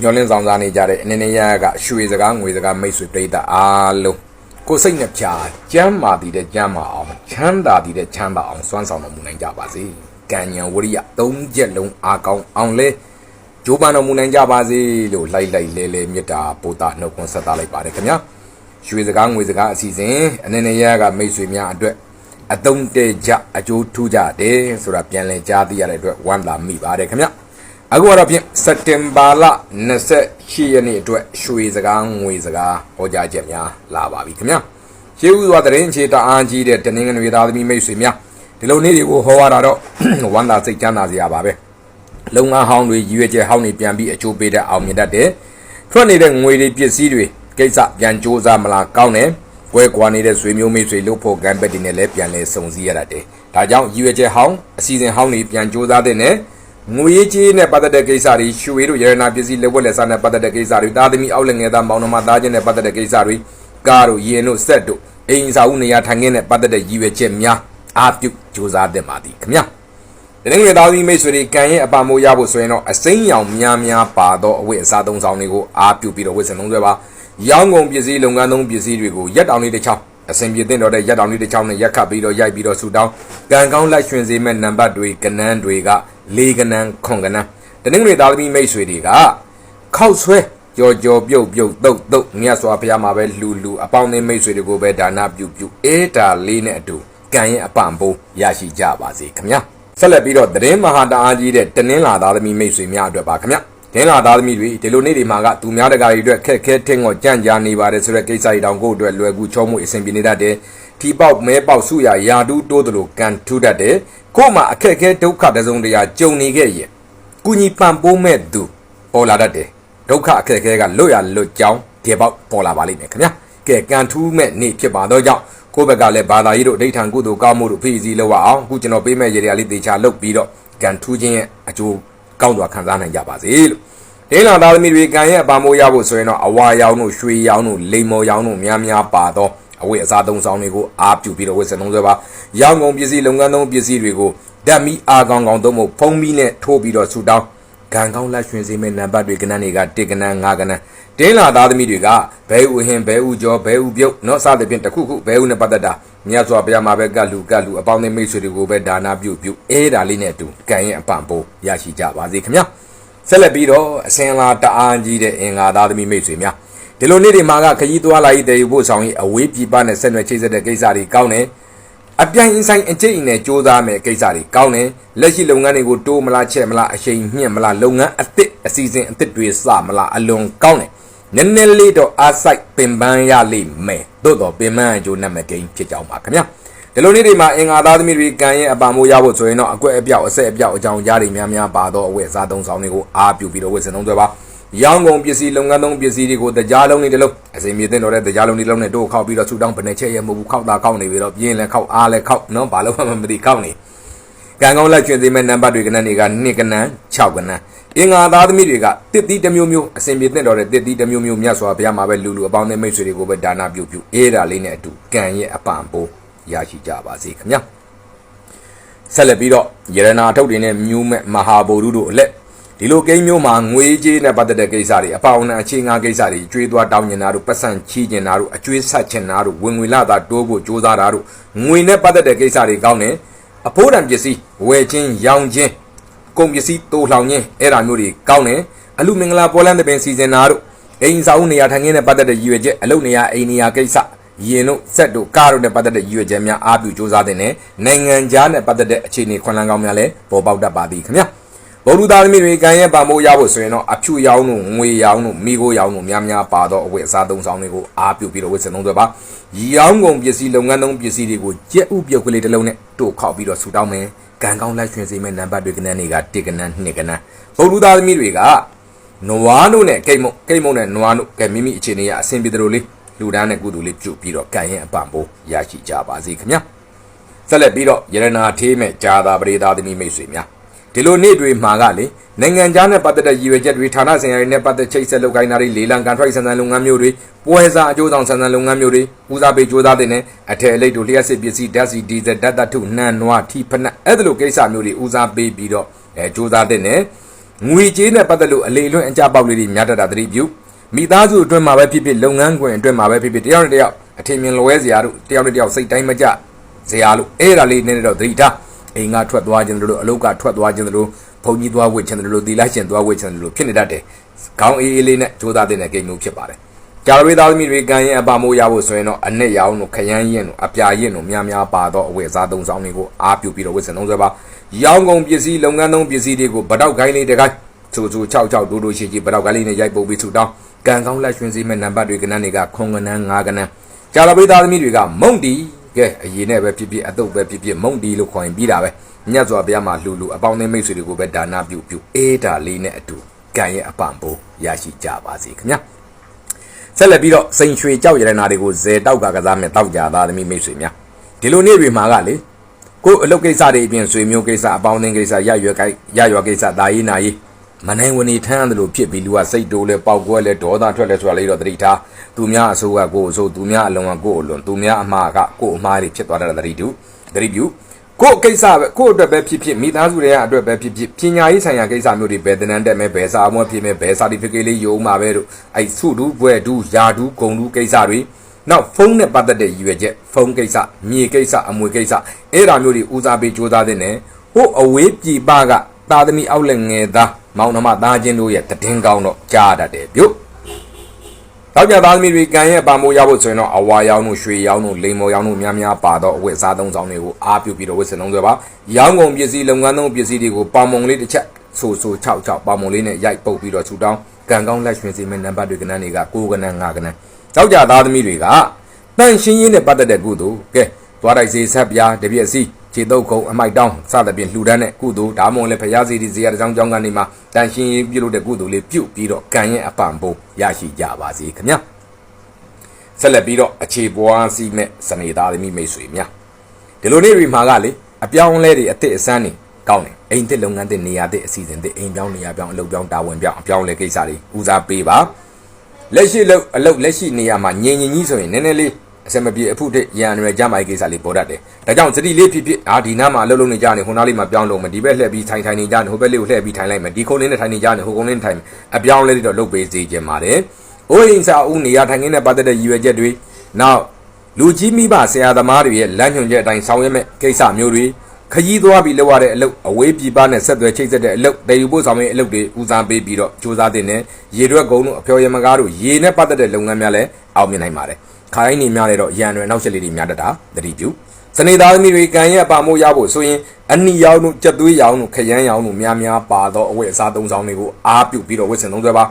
ညှော်လင်းဆောင်စားနေကြတဲ့အနေနဲ့ရရကရွှေစကားငွေစကားမိတ်ဆွေပြိတ္တအားလုံးကိုယ်စိတ်နှပြကျမ်းမာတည်တဲ့ကျမ်းမာအောင်ချမ်းသာတည်တဲ့ချမ်းသာအောင်စွမ်းဆောင်တော်မူနိုင်ကြပါစေကံဉဏ်ဝရိယသုံးချက်လုံးအားကောင်းအောင်လဲဂျိုးပန်တော်မူနိုင်ကြပါစေလို့လိုက်လိုက်လဲလဲမေတ္တာပို့တာနှုတ်ခွန်းဆက်သလိုက်ပါတယ်ခင်ဗျာရွှေစကားငွေစကားအစီအစဉ်အနေနဲ့ရရကမိတ်ဆွေများအတွက်အတုံးတဲ့ကြအကျိုးထူးကြတယ်ဆိုတာပြန်လည်ကြားသိရတဲ့အတွက်ဝမ်းသာမိပါတယ်ခင်ဗျာ အခုကတော့ဖြင့်စက်တင်ဘာလ28ရက်နေ့အတွက်ရွှေစကားငွေစကားဟောကြားချက်များလာပါပြီခင်ဗျာရှေးဥစွာသတင်းချေတအားကြီးတဲ့တနင်္ဂနွေသားသမီးမိတ်ဆွေများဒီလိုနေ့တွေကိုဟောရတာတော့ဝမ်းသာစိတ်ချမ်းသာစရာပါပဲလုပ်ငန်းဟောင်းတွေရည်ရွယ်ချက်ဟောင်းတွေပြန်ပြီးအကျိုးပေးတဲ့အောင်မြင်တတ်တယ်ထွက်နေတဲ့ငွေတွေပစ္စည်းတွေကိစ္စပြန်စူးစမ်းမလားကောင်းတယ်ကွဲကွာနေတဲ့ဆွေမျိုးမိတ်ဆွေလို့ဖို့ဂမ်ဘက်တင်နဲ့လည်းပြန်လဲစုံစည်းရတတ်တယ်ဒါကြောင့်ရည်ရွယ်ချက်ဟောင်းအစီအစဉ်ဟောင်းတွေပြန်စူးစမ်းတဲ့နဲ့ ငွေရေးကြေးနဲ့ပတ်သက်တဲ့ကိစ္စတွေရွှေတို့ရတနာပစ္စည်းလက်ဝက်လက်စားနဲ့ပတ်သက်တဲ့ကိစ္စတွေတာသမီအောက်လက်ငယ်သားမောင်နှမသားချင်းနဲ့ပတ်သက်တဲ့ကိစ္စတွေကားတို့ရင်တို့ဆက်တို့အိမ်စာဦးနေရာထိုင်ခင်းနဲ့ပတ်သက်တဲ့ရည်ရွယ်ချက်များအာပြုစူးစမ်းတဲ့ပါသည်ခင်ဗျာဒီနေ့ငယ်သားသမီးမိတ်ဆွေတွေကံရဲ့အပမိုးရဖို့ဆိုရင်တော့အစိမ်းရောင်များများပါသောအဝတ်အစားသုံးဆောင်တွေကိုအာပြုပြီးတော့ဝတ်ဆင်လုံးဆွဲပါရောင်းကုန်ပစ္စည်းလုပ်ငန်းသုံးပစ္စည်းတွေကိုရက်တောင်လေးတစ်ချောင်းအစဉ်ပြေတင်တော်တဲ့ရက်တောင်လေးတစ်ချောင်းနဲ့ရက်ခတ်ပြီးတော့ရိုက်ပြီးတော့ဆူတောင်းကံကောင်းလက်ရွှင်စေမဲ့နံပါတ်တွေကနန်းတွေကလေးကနန်းခွန်ကနန်းတနင်္ဂနွေသားသမီးမိတ်ဆွေတွေကခောက်ဆွဲကြော်ကြော်ပြုတ်ပြုတ်တုတ်တုတ်မြတ်စွာဘုရားမှာပဲလူလူအပေါင်းအသင်းမိတ်ဆွေတွေကိုပဲဒါနပြုပြုအေးတာလေးနဲ့အတူကံရဲ့အပံပိုးရရှိကြပါစေခင်ဗျာဆက်လက်ပြီးတော့သတင်းမဟာတအားကြီးတဲ့တနင်္လာသားသမီးမိတ်ဆွေများအတွက်ပါခင်ဗျာ ဒင်းလာသားသမီးတွေဒီလိုနေ့ဒီမှာကသူများတကာတွေအတွက်ခက်ခဲထင်းကိုကြံ့ကြာနေပါတယ်ဆိုတဲ့ကိစ္စတွေတောင်ကိုယ့်အတွက်လွယ်ကူချောမှုအဆင်ပြေနေတတ်တယ်။ထီပေါက်မဲပေါက်စုရယာတူးတိုးသလိုကန်ထူးတတ်တယ်။ကို့မှာအခက်ခဲဒုက္ခတစုံတရာကြုံနေခဲ့ရင်ကုညီပံပိုးမဲ့သူပေါ်လာတတ်တယ်။ဒုက္ခအခက်ခဲကလွတ်ရလွတ်ကြောင်းဒီပေါက်ပေါ်လာပါလိမ့်မယ်ခင်ဗျာ။ကဲကန်ထူးမဲ့နေ့ဖြစ်ပါတော့ကြောင့်ကိုယ့်ဘက်ကလည်းဘာသာရေးတို့အဋိဌံကုသိုလ်ကောင်းမှုတို့ဖိစီလောက်ရအောင်အခုကျွန်တော်ပေးမဲ့ရေရာလေးတေချာလုပ်ပြီးတော့ကန်ထူးခြင်းရဲ့အကျိုး ကောင်းစွာခံစားနိုင်ကြပါစေလို့ဒင်းလာသားသမီးတွေကံရဲ့အပါမိုးရဖို့ဆိုရင်တော့အဝါရောင်တို့ရွှေရောင်တို့လိမ္မော်ရောင်တို့များများပါတော့အဝတ်အစားသုံးဆောင်တွေကိုအားပြုပြီးတော့ဝတ်စံသုံးဆွဲပါရောင်ကုန်ပစ္စည်းလုပ်ငန်းသုံးပစ္စည်းတွေကိုဓာတ်မီအားကောင်းကောင်းသုံးဖို့ဖုံးပြီးနဲ့ထိုးပြီးတော့ဆူတောင်း ကံကောင်းလက်ရွှင်စေမဲ့နံပါတ်တွေကနန်းတွေကတစ်ကနန်းငါးကနန်းဒင်းလာသားသမီးတွေကဘဲဥဟင်ဘဲဥကျော်ဘဲဥပြုတ်เนาะစသဖြင့်တစ်ခုခုဘဲဥနဲ့ပတ်သက်တာမြတ်စွာဘုရားမှာပဲကတ်လူကတ်လူအပေါင်းအသင်းမိတ်ဆွေတွေကိုပဲဒါနာပြုပြုအဲဒါလေးနဲ့အတူကံရဲ့အပံပိုးရရှိကြပါစေခင်ဗျာ ဆက်လက်ပြီးတော့အစင်လာတအားကြီးတဲ့အင်္ဂါသားသမီးမိတ်ဆွေများဒီလိုနေ့တွေမှာကခကြီးသွားလာရေးတည်ယူဖို့ဆောင်ရေးအဝေးပြပနဲ့ဆက်နွယ်ချိတ်ဆက်တဲ့ကိစ္စတွေကောင်းတယ် အပြိုင်အဆိုင်အကျိတ်နဲ့စ조사မယ်ကိစ္စတွေကောင်းတယ်လက်ရှိလုပ်ငန်းတွေကိုတိုးမလားချက်မလားအချိန်မြင့်မလားလုပ်ငန်းအသစ်အစီအစဉ်အသစ်တွေစမလားအလွန်ကောင်းတယ်နည်းနည်းလေးတော့အားစိုက်ပင်ပန်းရလိမ့်မယ်သို့တော့ပင်ပန်းအကျိုးနတ်မကိန်းဖြစ်ကြောင်းပါခင်ဗျာဒီလိုနေ့တွေမှာအင်္ဂါသားသမီးတွေကံရဲ့အပါမိုးရဖို့ဆိုရင်တော့အကွက်အပြောက်အဆက်အပြောက်အကြောင်းကြားတွေများများပါတော့အဝတ်အစားသုံးဆောင်တွေကိုအားပြုပြီးတော့ဝတ်စင်သုံးသွဲပါ ရောင်းကုန်ပစ္စည်းလုပ်ငန်းသုံးပစ္စည်းတွေကိုတရားလုံးတွေတစ်လုံးအစိမ်မြေတင်တော်တဲ့တရားလုံးတွေတစ်လုံးနဲ့တို့ခောက်ပြီးတော့ဆူတောင်းပနေချက်ရဲ့မဟုတ်ဘူးခောက်တာခောက်နေပြီးတော့ပြင်းလဲခောက်အားလဲခောက်နော်ဘာလို့မှမသိခောက်နေကံကောင်းလက်ကျွင်သေးမဲ့နံပါတ်တွေကနန်းတွေက2ကနန်း6ကနန်းအင်္ဂါသားသမီးတွေကတစ်တီးတစ်မျိုးမျိုးအစဉ်ပြေတင်တော်တဲ့တစ်တီးတစ်မျိုးမျိုးမြတ်စွာဘုရားမှာပဲလူလူအပေါင်းနဲ့မိတ်ဆွေတွေကိုပဲဒါနာပြုပြုအေးဒါလေးနဲ့အတူကံရဲ့အပံပိုးရရှိကြပါစေခင်ဗျာဆက်လက်ပြီးတော့ယရနာထုတ်တွေနဲ့မြူးမဲ့မဟာဗုဒ္ဓတို့အလက် ဒီလိုကိန်းမျိုးမှာငွေကြေးနဲ့ပတ်သက်တဲ့ကိစ္စတွေအပေါင်းနဲ့အခြေငါကိစ္စတွေကျွေးသွားတောင်းကျင်တာတို့ပတ်စံချီးကျင်တာတို့အကျွေးဆက်ချင်တာတို့ဝင်ငွေလာတာတိုးဖို့ကြိုးစားတာတို့ငွေနဲ့ပတ်သက်တဲ့ကိစ္စတွေကောင်းတယ်အဖိုးတန်ပစ္စည်းဝယ်ခြင်းရောင်းခြင်းကုန်ပစ္စည်းတိုးလှောင်ခြင်းအဲ့ဒါမျိုးတွေကောင်းတယ်အလူမင်္ဂလာပေါ်လန်းတဲ့ပင်စီစဉ်တာတို့အိမ်စာအုပ်နေရာထိုင်ခင်းနဲ့ပတ်သက်တဲ့ရည်ရွယ်ချက်အလုပ်နေရာအိမ်နေရာကိစ္စရင်တို့ဆက်တို့ကားတို့နဲ့ပတ်သက်တဲ့ရည်ရွယ်ချက်များအားပြုစ조사တဲ့နဲ့နိုင်ငံခြားနဲ့ပတ်သက်တဲ့အခြေအနေခွန်လန်းကောင်းများလည်းပေါ်ပေါက်တတ်ပါသည်ခင်ဗျာ ဗုဒ္ဓသားသမီးတွေကံရဲ့ပါမိုးရဖို့ဆိုရင်တော့အဖြူရောင်းတို့ငွေရောင်းတို့မိခိုးရောင်းတို့များများပါတော့အဝတ်အစားသုံးဆောင်တွေကိုအားပြုပြီးတော့ဝတ်စင်သုံးသွဲပါရောင်းကုန်ပစ္စည်းလုပ်ငန်းသုံးပစ္စည်းတွေကိုကြက်ဥပြုတ်ကလေးတစ်လုံးနဲ့တို့ခောက်ပြီးတော့ဆူတောင်းမယ်ကံကောင်းလက်ရွှင်စေမယ့်နံပါတ်တွေကနန်းတွေက1ကနန်း2ကနန်းဗုဒ္ဓသားသမီးတွေကနွားတို့နဲ့ကိတ်မုတ်ကိတ်မုတ်နဲ့နွားတို့ကဲမိမိအခြေအနေကအဆင်ပြေတယ်လို့လေးလူဒန်းနဲ့ကုသိုလ်လေးပြုတ်ပြီးတော့ကံရဲ့အပံပိုးရရှိကြပါစေခင်ဗျာဆက်လက်ပြီးတော့ယရနာထေးမဲ့ဂျာသာပရိသာသမီမိတ်ဆွေများ ဒီလိုနေ့တွေမှာကလေနိုင်ငံခြားနဲ့ပတ်သက်တဲ့ရည်ရွယ်ချက်တွေဌာနဆိုင်ရာတွေနဲ့ပတ်သက်ချိတ်ဆက်လုပ်ကိုင်းတာတွေလေလံကန်ထရိုက်ဆန်ဆန်လုပ်ငန်းမျိုးတွေပွဲစားအကျိုးဆောင်ဆန်ဆန်လုပ်ငန်းမျိုးတွေဦးစားပေးကြိုးစားတဲ့နဲ့အထည်အလိပ်တို့လျှက်စစ်ပစ္စည်းဓာတ်စီဒီဇယ်ဓာတ်သတ္ထုနှံနွားထီဖနက်အဲ့ဒါလိုကိစ္စမျိုးတွေဦးစားပေးပြီးတော့အဲကြိုးစားတဲ့နဲ့ငွေကြေးနဲ့ပတ်သက်လို့အလေလွင့်အကြပေါက်လေးတွေများတတ်တာသတိပြုမိသားစုအတွင်းမှာပဲဖြစ်ဖြစ်လုပ်ငန်းခွင်အတွင်းမှာပဲဖြစ်ဖြစ်တယောက်နဲ့တယောက်အထင်မြင်လွဲစရာတို့တယောက်နဲ့တယောက်စိတ်တိုင်းမကြစရာလို့အဲ့ဒါလေးနည်းနည်းတော့သတိထား အိမ်ကထွက်သွားခြင်းတို့အလုပ်ကထွက်သွားခြင်းတို့ဘုံကြီးသွားဝစ်ခြင်းတို့သီလရှင်သွားဝစ်ခြင်းတို့ဖြစ်နေတတ်တယ်ခေါင်းအေးအေးလေးနဲ့ကြိုးစားတဲ့ကိန်းမျိုးဖြစ်ပါတယ်ကြာရဝေးသားသမီးတွေကံရင်အပါမိုးရဖို့ဆိုရင်တော့အနဲ့ရောင်တို့ခရမ်းရင်တို့အပြာရင်တို့များများပါတော့အဝတ်အစားသုံးဆောင်တွေကိုအားပြုပြီးတော့ဝတ်ဆင်သုံးဆွဲပါရောင်းကုန်ပစ္စည်းလုပ်ငန်းသုံးပစ္စည်းတွေကိုဗတောက်ခိုင်းလေးတကိုင်းချူချူ6 6ဒိုးဒိုးရှိရှိဗတောက်ခိုင်းလေးနဲ့ရိုက်ပုတ်ပြီးထူတောင်းကံကောင်းလက်ရွှင်စည်းမဲ့နံပါတ်တွေကနန်းတွေကခွန်ကနန်း၅ကနန်းကြာရဝေးသားသမီးတွေကမုံတီ ကဲအရင်နဲ့ပဲဖြစ်ဖြစ်အတုပ်ပဲဖြစ်ဖြစ်မုံတီလို့ခေါ်ရင်ပြီးတာပဲမြတ်စွာဘုရားမှာလှူလှူအပေါင်းအသင်းမိတ်ဆွေတွေကိုပဲဒါနပြုပြုအေးတာလေးနဲ့အတူကံရဲ့အပံပိုးရရှိကြပါစေခင်ဗျာဆက်လက်ပြီးတော့စိန်ရွှေကြောက်ရတနာတွေကိုဇေတောက်ကကစားမဲ့တောက်ကြသားသမီးမိတ်ဆွေများဒီလိုနေ့တွေမှာကလေကိုယ်အလုပ်ကိစ္စတွေအပြင်ဆွေမျိုးကိစ္စအပေါင်းအသင်းကိစ္စရရွယ်ကိရရွယ်ကိစ္စဒါရေးနာရေး မနိုင်ဝင်နေထမ်းတယ်လို့ဖြစ်ပြီးလူကစိတ်တိုးလဲပေါက်ကွဲလဲဒေါသထွက်လဲဆိုတာလေးတော့သတိထားသူများအဆိုးကကိုယ်အဆိုးသူများအလုံးကကိုယ်အလွန်သူများအမှားကကိုယ်အမှားတွေဖြစ်သွားတဲ့သတိတူသတိပြုကိုယ်ကိစ္စပဲကိုယ်အတွက်ပဲဖြစ်ဖြစ်မိသားစုတွေရဲ့အတွက်ပဲဖြစ်ဖြစ်ပညာရေးဆိုင်ရာကိစ္စမျိုးတွေဘယ်တန်းတက်မဲဘယ်စာမွေးဖြစ်မဲဘယ်စာတိဖီကေလေးယုံမှာပဲတို့အဲ့စုတူးဘွဲ့တူးယာတူးဂုံတူးကိစ္စတွေနောက်ဖုန်းနဲ့ပတ်သက်တဲ့ရည်ရွယ်ချက်ဖုန်းကိစ္စမြေကိစ္စအမွေကိစ္စအဲ့ဒါမျိုးတွေဦးစားပေးကြိုးစားတဲ့နဲ့ဟိုအဝေးပြည်ပကသာသမီအောက်လက်ငယ်သား မောင်နှမသားချင်းတို့ရဲ့တည်င်းကောင်းတော့ကြားတတ်တယ်ပြုတ်တောက်ကြသားသမီးတွေကံရဲ့ပါမိုးရဖို့ဆိုရင်တော့အဝါရောင်တို့ရွှေရောင်တို့လိမ်မော်ရောင်တို့များများပါတော့အဝတ်စားသုံးဆောင်တွေကိုအားပြုပြီးတော့ဝတ်စင်လုံးဆွဲပါရောင်းကုန်ပစ္စည်းလုပ်ငန်းသုံးပစ္စည်းတွေကိုပေါမုံလေးတစ်ချက်ဆိုဆို6 6ပေါမုံလေးနဲ့ရိုက်ပုတ်ပြီးတော့ခြူတောင်းကံကောင်းလက်ရွှင်စီမဲ့နံပါတ်တွေကနန်းတွေက9ကနန်း5ကနန်းတောက်ကြသားသမီးတွေကတန့်ရှင်းရေးနဲ့ပတ်သက်တဲ့ကုသိုလ်ကဲသွားတိုက်စေဆက်ပြားတပြည့်စီ ခြေတုပ်ခုံအမိုက်တောင်းစသဖြင့်လှူဒန်းတဲ့ကုသိုလ်ဒါမှမဟုတ်လည်းဖရာစီဒီဇေယျတစ်ကြောင်းကြောင်းကနေမှတန်ရှင်းရေးပြုလုပ်တဲ့ကုသိုလ်လေးပြုတ်ပြီးတော့ကံရဲ့အပံပိုးရရှိကြပါစေခင်ဗျာဆက်လက်ပြီးတော့အခြေပွားစီမဲ့စနေသားသမီးမိတ်ဆွေများဒီလိုနေ့တွေမှာကလေအပြောင်းလဲတွေအစ်စ်အစမ်းတွေကောင်းတယ်အိမ်သစ်လုပ်ငန်းသစ်နေရာသစ်အစီအစဉ်သစ်အိမ်ပြောင်းနေရာပြောင်းအလုပ်ပြောင်းတာဝန်ပြောင်းအပြောင်းလဲကိစ္စတွေဦးစားပေးပါလက်ရှိလုပ်အလုပ်လက်ရှိနေရာမှာငြိမ်ငြိမ်ကြီးဆိုရင်နည်းနည်းလေး အစမပြေအဖို့တဲ့ရန်ရွယ်ကြမိုင်ကိစ္စလေးပေါ်တတ်တယ်။ဒါကြောင့်စတိလေးဖြစ်ဖြစ်အာဒီနားမှာအလုပ်လုပ်နေကြနေဟိုနားလေးမှာပြောင်းလို့မဒီဘက်လှည့်ပြီးထိုင်ထိုင်နေကြနေဟိုဘက်လေးကိုလှည့်ပြီးထိုင်လိုက်မယ်ဒီခုံလေးနဲ့ထိုင်နေကြနေဟိုခုံလေးနဲ့ထိုင်အပြောင်းလဲလေးတော့လုပ်ပေးစေချင်ပါတယ်။အိုးအိမ်စာဦးနေရာထိုင်ခင်းနဲ့ပတ်သက်တဲ့ရည်ရွယ်ချက်တွေနောက်လူကြီးမိဘဆရာသမားတွေရဲ့လမ်းညွှန်ချက်အတိုင်းဆောင်ရွက်မဲ့ကိစ္စမျိုးတွေခရီးသွားပြီးလောက်ရတဲ့အလုပ်အဝေးပြည်ပနဲ့ဆက်သွယ်ချိတ်ဆက်တဲ့အလုပ်တည်ယူဖို့ဆောင်ရွက်အလုပ်တွေဦးစားပေးပြီးတော့စူးစမ်းတင်နေရေရွက်ကုန်းတို့အဖျော်ရမကားတို့ရေနဲ့ပတ်သက်တဲ့လုပ်ငန်းများလည်းအောင်မြင်နိုင်ပါတယ်။ ခိုင်းနေများလေတော့ရန်ရွယ်နောက်ချက်လေးတွေများတတ်တာသတိပြုစနေသားသမီးတွေကံရဲ့အပါမိုးရဖို့ဆိုရင်အနီရောင်တို့ကြက်သွေးရောင်တို့ခရမ်းရောင်တို့များများပါတော့အဝတ်အစားသုံးဆောင်တွေကိုအားပြုပြီးတော့ဝတ်ဆင်သုံးစွဲပါ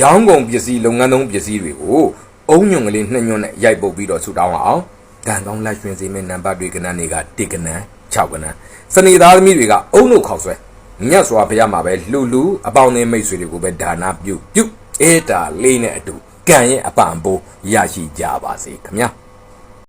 ရောင်းကုန်ပစ္စည်းလုပ်ငန်းသုံးပစ္စည်းတွေကိုအုံညွန်ကလေးနှစ်ညွန်နဲ့ရိုက်ပုတ်ပြီးတော့ဆူတောင်းအောင်ကံကောင်းလက်ရွှင်စေမယ့်နံပါတ်တွေကနန်းတွေက1ကနန်း6ကနန်းစနေသားသမီးတွေကအုံတို့ခေါက်ဆွဲမြတ်စွာဘုရားမှာပဲလှူလူအပေါင်းအသင်းမိတ်ဆွေတွေကိုပဲဒါနာပြုပြုအေးတာလေးနဲ့အတူ ကံရဲ့အပံပိုးရရှိကြပါစေခင်ဗျာ